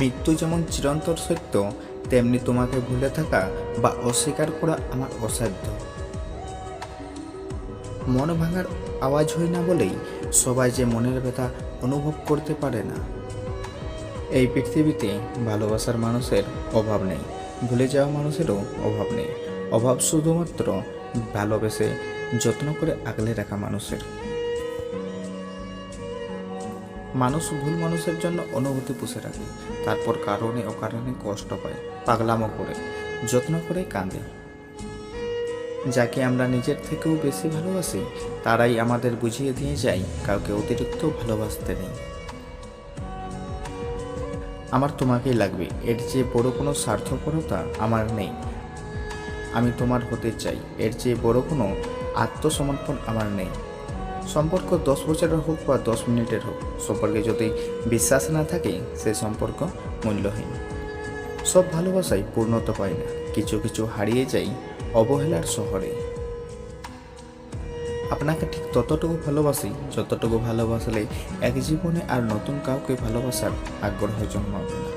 মৃত্যু যেমন চিরন্তর সত্য, তেমনি তোমাকে ভুলে থাকা বা অস্বীকার করা আমার অসাধ্য। মন ভাঙার আওয়াজ হয় না বলেই সবাই যে মনের ব্যথা অনুভব করতে পারে না। এই পৃথিবীতে ভালোবাসার মানুষের অভাব নেই, ভুলে যাওয়া মানুষেরও অভাব নেই। অভাব শুধুমাত্র ভালোবেসে যত্ন করে আগলে রাখা মানুষের। মানুষ ভুল মানুষের জন্য অনুভূতি পুষে রাখে, তারপর কারণে অকারণে কষ্ট পায়, পাগলামো করে, যত্ন করে কাঁদে। যাকে আমরা নিজের থেকেও বেশি ভালোবাসি, তারাই আমাদের বুঝিয়ে দিয়ে যায়, কাউকে অতিরিক্ত ভালোবাসতে নেই। আমার তোমাকেই লাগবে, এর চেয়ে বড় কোনো স্বার্থপরতা আমার নেই। আমি তোমার হতে চাই, এর চেয়ে বড় কোনো আত্মসমর্পণ আমার নেই। সম্পর্ক দশ বছরের হোক বা দশ মিনিটের হোক, সম্পর্কে যদি বিশ্বাস না থাকে, সে সম্পর্ক মূল্যহীন। সব ভালোবাসাই পূর্ণতা পায় না। কিছু কিছু হারিয়ে যায় অবহেলার শহরে। আপনাকে ঠিক ততটুকু ভালোবাসি, যতটুকু ভালোবাসলে এক জীবনে আর নতুন কাউকে ভালোবাসার আগ্রহ জন্মাবে না।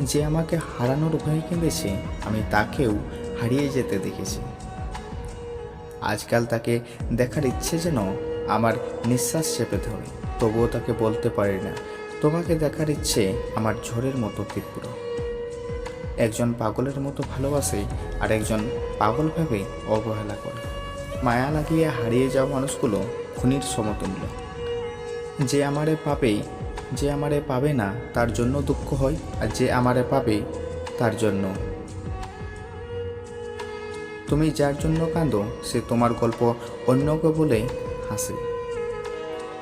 যে আমাকে হারানোর ভয়ে কেঁদেছে আমি তাকেও হারিয়ে যেতে দেখেছি। আজকাল তাকে দেখার ইচ্ছে যেন আমার নিঃশ্বাস চেপে ধরে। তবুও তাকে বলতে পারি না, তোমাকে দেখার ইচ্ছে আমার ঝড়ের মতো তীব্র। একজন পাগলের মতো ভালোবাসে আর একজন পাগল ভেবে অবহেলা করে। মায়া লাগিয়ে হারিয়ে যাওয়া মানুষগুলো খুনির সমতুল্য। যে আমারে পাবে, যে আমারে পাবে না, তার জন্য দুঃখ হয়, আর যে আমারে পাবে, তার জন্য তুমি যার জন্য কাঁদো, সে তোমার গল্প অন্যকে বলে হাসে।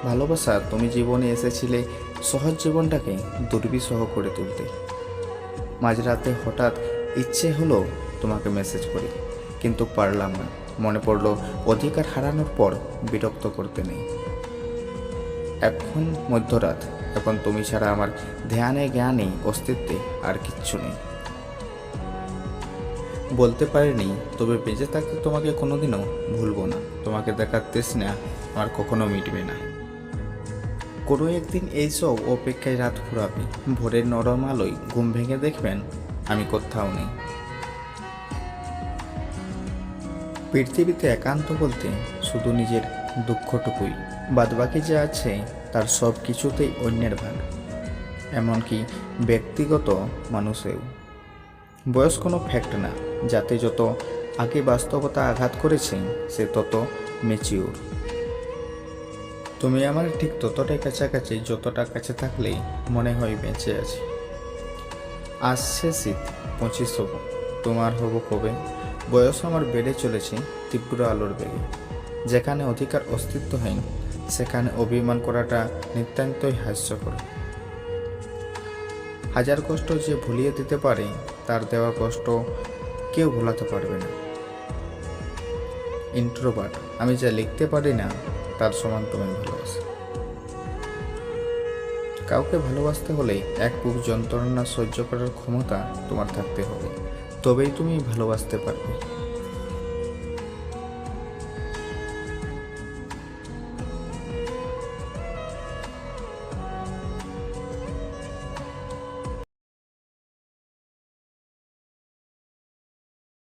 ভালোবাসা, তুমি জীবনে এসেছিলে সহজ জীবনটাকে দুর্বিষহ করে তুলতে। মাঝরাতে হঠাৎ ইচ্ছে হলো তোমাকে মেসেজ করি, কিন্তু পারলাম না। মনে পড়ল, অধিকার হারানোর পর বিরক্ত করতে নেই। এখন মধ্যরাত, এখন তুমি ছাড়া আমার ধ্যানে, জ্ঞানে, অস্তিত্বে আর কিচ্ছু নেই। বলতে পারিনি, তবে বেঁচে থাকতে তোমাকে কোনোদিনও ভুলবো না। তোমাকে দেখার তৃষ্ণা আমার কখনো মিটবে না। কোনো একদিন এইসব অপেক্ষায় রাত ফুরাবে ভোরের নরম আলোয় ঘুম ভেঙে দেখবেন আমি কোথাও নেই। পৃথিবীতে একান্ত বলতে শুধু নিজের দুঃখটুকুই। বাদবাকি যা আছে, তার সব কিছুতেই অন্যের ভাগ। এমনকি ব্যক্তিগত মানুষেও। বয়স কোনো ফ্যাক্ট না। যাতে যত আগে বাস্তবতা আঘাত করেছে, সে তত মেচিওর তুমি আমার ঠিক ততটাই কাছাকাছি, যতটা কাছে থাকলেই মনে হয় বেঁচে আছি। আসছে শীত, পঁচিশ হব। তোমার হব কবে? বয়স আমার বেড়ে চলেছে তীব্র আলোর বেগে। যেখানে অধিকার অস্তিত্বহীন, সেখানে অভিমান করাটা নিতান্তই হাস্যকর। হাজার কষ্ট যে ভুলিয়ে দিতে পারে, তার দেওয়া কষ্ট কেউ ভোলাতে পারবে না। ইন্ট্রোভার্ট আমি যা লিখতে পারি না, তার সমান তুমি ভালোবাসি। কাউকে ভালোবাসতে হলে এক বুক যন্ত্রণা সহ্য করার ক্ষমতা তোমার থাকতে হবে। তবেই তুমি ভালোবাসতে পারবে।